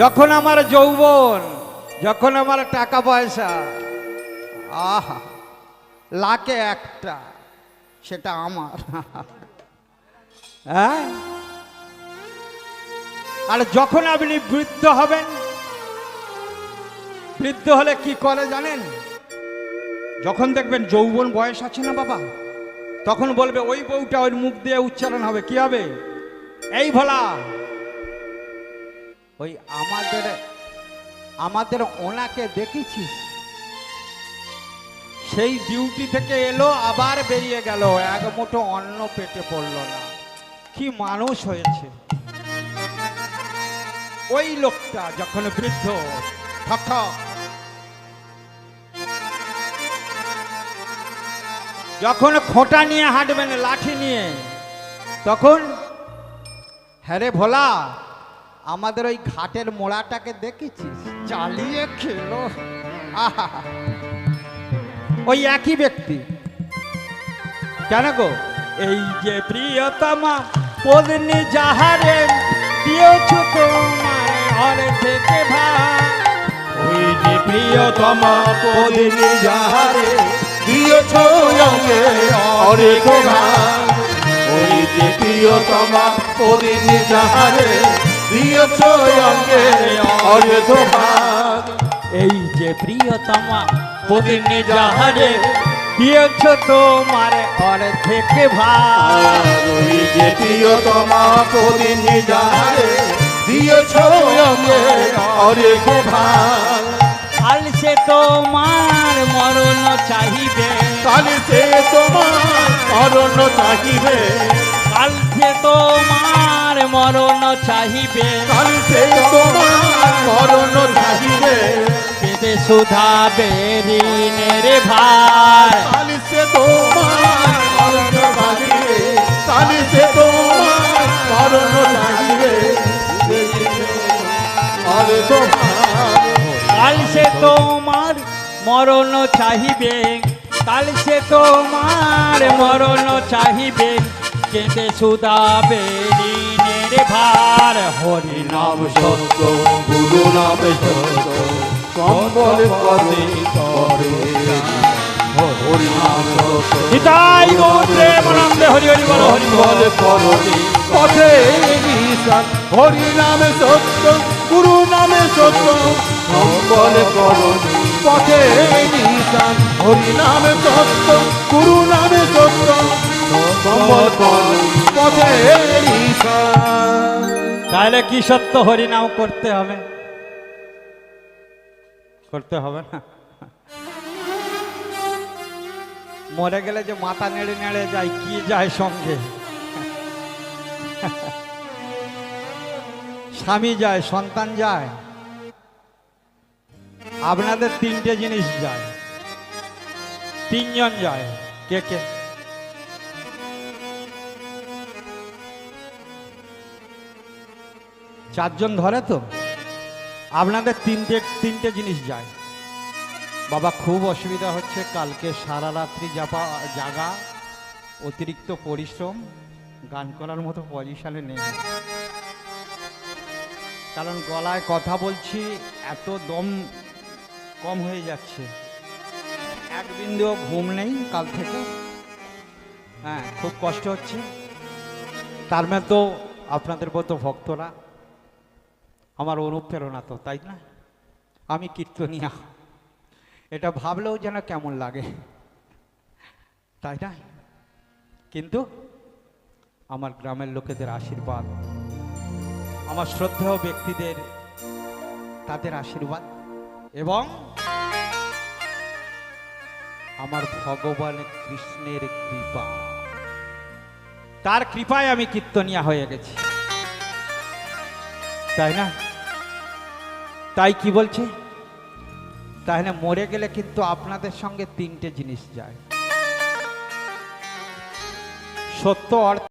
যখন আমার যৌবন, যখন আমার টাকা পয়সা, আহা লাকে একটা, সেটা আমার। হ্যাঁ? আর যখন আপনি বৃদ্ধ হবেন, বৃদ্ধ হলে কি করে জানেন? যখন দেখবেন যৌবন বয়স আছে না বাবা, তখন বলবে, ওই বউটা ওই মুখ দিয়ে উচ্চারণ হবে, কি হবে? এই ভোলা ওই আমাদের আমাদের ওনাকে দেখেছিস? সেই ডিউটি থেকে এলো, আবার বেরিয়ে গেল। এক মুঠো অন্ন পেটে পড়ল না। কি মানুষ হয়েছে। ওই লোকটা যখন বৃদ্ধ, ঠক যখন খোঁটা নিয়ে হাঁটবেন, লাঠি নিয়ে, তখন হ্যাঁ রে ভোলা আমাদের ওই ঘাটের মোড়াটাকে দেখেছিস? চালিয়ে খেলো। ওই একই ব্যক্তি। কেন গো? এই যে প্রিয়তমা পদিনী যাহারে দিয়েছ তোমার ঘর থেকে ভাই ওই যে প্রিয়তমা পদিনী যাহারে দিয়েছ অঙ্গে অনেক ভাগ ওই যে প্রিয়তমা পদিনী যাহারে দিয়েছ অঙ্গে অনেক ভাগ এই যে প্রিয়তমা পদিনী যাহারে দিয়েছ তোমার ঘর থেকে ভাই ওই যে প্রিয়তমা পদিনী যাহারে দিয়েছ অঙ্গে অনেক ভাগ তোমার চাহিবে। কালে সে তোমার মরণ চাহিবে। পেতে সুধাবে ঋণের ভার। কালে সে তোমার মরণ চাহিবে। কালে সে তোমার মরণ চাহিবে। আরে তোমার কাল সে তোমার মরণ চাহিবে। কাল সে তোমার মরণ চাহিবে। কেঁদে সুদাবে ঋণের ভার হরি নাম সত্য গুরু নাম সত্য পদে করে হরি নাম সত্য হরি হরি বল হরি বল। পথে নিশান হরি নামে সত্য গুরু নামে সত্য পথে নিশান হরি নামে সত্য গুরু নামে সত্য পথে তাহলে কি সত্য হরিনাম করতে হবে? করতে হবে না? মরে গেলে যে মাথা নেড়ে নেড়ে যায়, কি যায় সঙ্গে? স্বামী যায়, সন্তান যায়। আপনাদের তিনটে জিনিস যায়। তিনজন যায়, কে কে? চারজন ধরে তো? আপনাদের তিনটে তিনটে জিনিস যায়। বাবা, খুব অসুবিধা হচ্ছে। কালকে সারা রাত্রি জাপা জাগা, অতিরিক্ত পরিশ্রম, গান করার মতো পজিশনে নেই। কারণ গলায় কথা বলছি, এত দম কম হয়ে যাচ্ছে। এক বিন্দুও ঘুম নেই কাল থেকে। হ্যাঁ খুব কষ্ট হচ্ছে। তার মধ্যে তো আপনাদের মতো ভক্তরা আমার অনুপ্রেরণা তো, তাই না? আমি কীর্তনিয়া। এটা ভাবলেও যেন কেমন লাগে। তাই না? কিন্তু আমার গ্রামের লোকেদের আশীর্বাদ, আমার শ্রদ্ধেয় ব্যক্তিদের, তাদের আশীর্বাদ এবং আমার ভগবান কৃষ্ণের কৃপা। তার কৃপায় আমি কীর্তনিয়া হয়ে গেছি। তাই না? তাই কি বলছে? তাহলে মরে গেলে কিন্তু আপনাদের সঙ্গে তিনটে জিনিস যায়। সত্য অর্থ